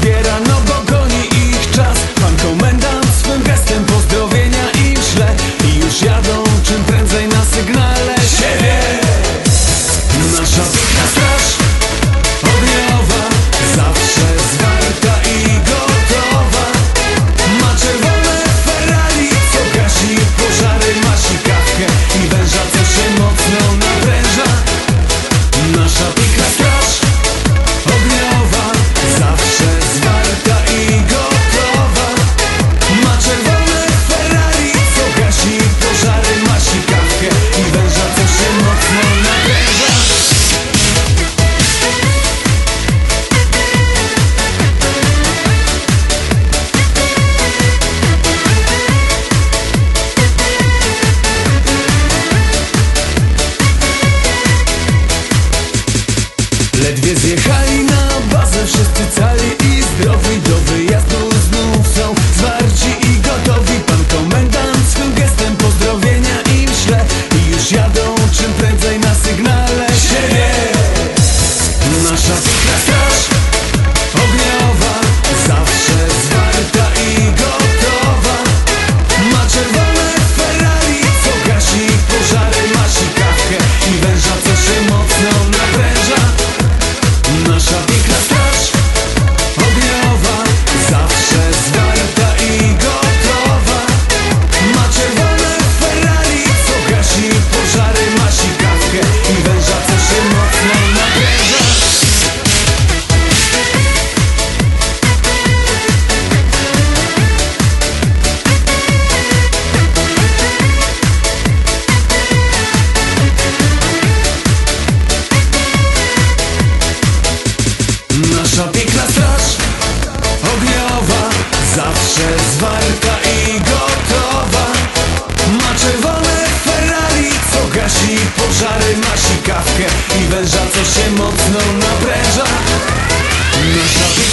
quieran czym prędzej na sygnał. Jest walka i gotowa. Ma czerwone Ferrari, co gasi pożary Ma sikawkę i węża, co się mocno napręża. Nasza